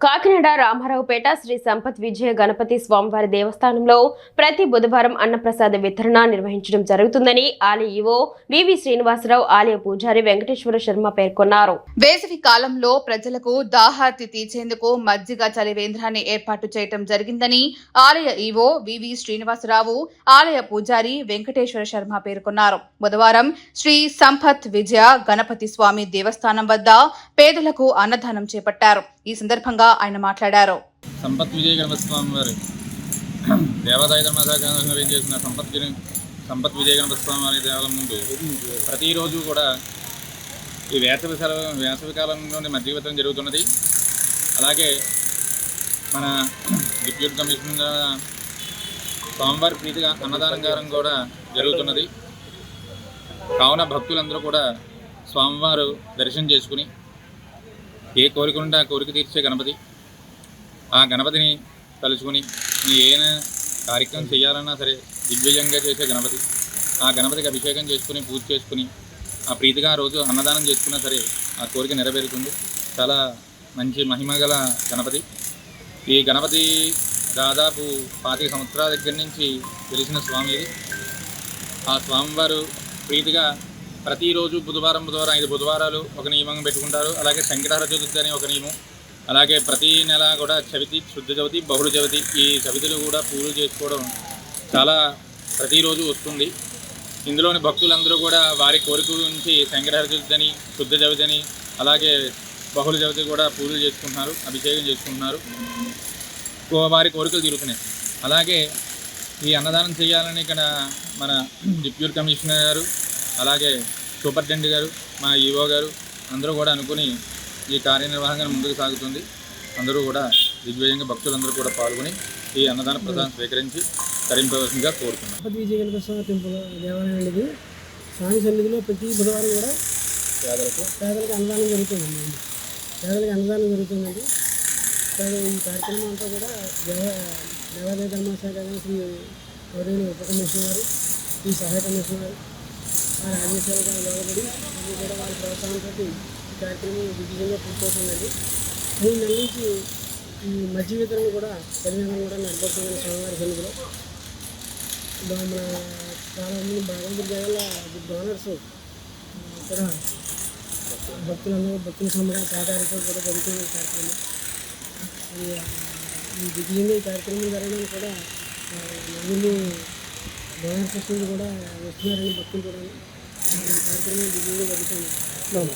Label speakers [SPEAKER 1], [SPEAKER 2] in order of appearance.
[SPEAKER 1] కాకినాడ రామారావుపేట శ్రీ సంపత్ విజయ గణపతి స్వామివారి దేవస్థానంలో ప్రతి బుధవారం అన్నప్రసాద వితరణ నిర్వహించడం జరుగుతుందని ఆలయ ఈవో వివి శ్రీనివాసరావు ఆలయ పూజారి వెంకటేశ్వర శర్మ పేర్కొన్నారు.
[SPEAKER 2] వేసవి కాలంలో ప్రజలకు దాహార్తి తీర్చేందుకు మజ్జిగ చలివేంద్రాన్ని ఏర్పాటు చేయటం జరిగిందని ఆలయ ఈవో వివి శ్రీనివాసరావు ఆలయ పూజారి వెంకటేశ్వర శర్మ పేర్కొన్నారు. బుధవారం శ్రీ సంపత్ విజయ గణపతి స్వామి దేవస్థానం వద్ద పేదలకు అన్నదానం చేపట్టారు. ఈ సందర్భంగా ఆయన మాట్లాడారు.
[SPEAKER 3] సంపత్ విజయ గణపతిస్వామి వారి. వారు దేవాదాయ ధర్మశాఖ చేసిన సంపత్ సంపత్ విజయ గణపతిస్వామి వారి దేవాలయం ముందు ప్రతిరోజు కూడా ఈ వేసవి సెలవు వేసవి కాలంలోనే మధ్య వితరణ జరుగుతున్నది. అలాగే మన డిప్యూటీ కమిషనర్ స్వామివారి ప్రీతిగా అన్నదానంగారం కూడా జరుగుతున్నది. కావున భక్తులందరూ కూడా స్వామివారు దర్శనం చేసుకుని ఏ కోరిక ఉంటే ఆ కోరిక తీర్చే గణపతి. ఆ గణపతిని తలుచుకుని నీ ఏదైనా కార్యక్రమం చేయాలన్నా సరే దిగ్విజయంగా చేసే గణపతి. ఆ గణపతికి అభిషేకం చేసుకుని పూజ చేసుకుని ఆ ప్రీతిగా ఆ రోజు అన్నదానం చేసుకున్నా సరే ఆ కోరిక నెరవేరుతుంది. చాలా మంచి మహిమ గల గణపతి. ఈ గణపతి దాదాపు పాతిక సంవత్సరాల దగ్గర నుంచి తెలిసిన స్వామి ఇది. ఆ స్వామివారు ప్రీతిగా ప్రతిరోజు బుధవారం బుధవారం ఐదు బుధవారాలు ఒక నియమంగా పెట్టుకుంటారు. అలాగే శంకటార చతుర్థి అని ఒక నియమం. అలాగే ప్రతి నెల కూడా చవితి శుద్ధ చవితి బహుళ చవితి ఈ చవితిలో కూడా పూజలు చేసుకోవడం చాలా ప్రతిరోజు వస్తుంది. ఇందులోని భక్తులందరూ కూడా వారి కోరిక గురించి శంకటార చతుర్థి అని శుద్ధ చవితి అని అలాగే బహుళ చవితి కూడా పూజలు చేసుకుంటున్నారు అభిషేకం చేసుకుంటున్నారు. వారి కోరికలు తీరుతున్నాయి. అలాగే ఈ అన్నదానం చేయాలని ఇక్కడ మన డిప్యూటీ కమిషనర్ గారు అలాగే సూపరింటెండెంట్ గారు మా ఈవో గారు అందరూ కూడా అనుకుని ఈ కార్యనిర్వహణ ముందుకు సాగుతుంది. అందరూ కూడా దిగ్విజయంగా భక్తులందరూ కూడా పాల్గొని ఈ అన్నదాన ప్రసాదం స్వీకరించి తరింపవలసిందిగా కోరుతున్నాం.
[SPEAKER 4] దేవాలయం అనేది స్వామి సన్నిధిలో ప్రతి బుధవారం కూడా
[SPEAKER 3] పేదలకు
[SPEAKER 4] పేదలకు అన్నదానం జరుగుతుందండి. పేదలకు అన్నదానం జరుగుతుందండి. ఈ కార్యక్రమం అంతా కూడా దేవ దేవాదాయ ధర్మశాఖ శ్రీ గౌరవనీయ ఉప కమిషనర్ ఈ సహాయ కమిషనర్ గారు వారి ఆదేశాలుగా లోబడి అది కూడా వారి ప్రోత్సాహంతో ఈ కార్యక్రమం విజయంగా పూర్తవుతుందండి మూడు నెలల నుంచి ఈ మధ్య వితరణ కూడా పరిణామం కూడా నడపడుతుందండి స్వామివారి సన్నిధిలో మన చాలా మంది భగవంతుడి దగ్గర డోనర్స్ కూడా భక్తులందరూ భక్తుల సొమ్ముగా సహకారంతో కూడా జరుగుతుంది ఈ కార్యక్రమం ఈ విజయంగా ఈ కార్యక్రమం జరగడానికి కూడా ఆ, నలుగురిని కూడా భక్తులు కూడా కార్యక్రమం జరుగుతుంది.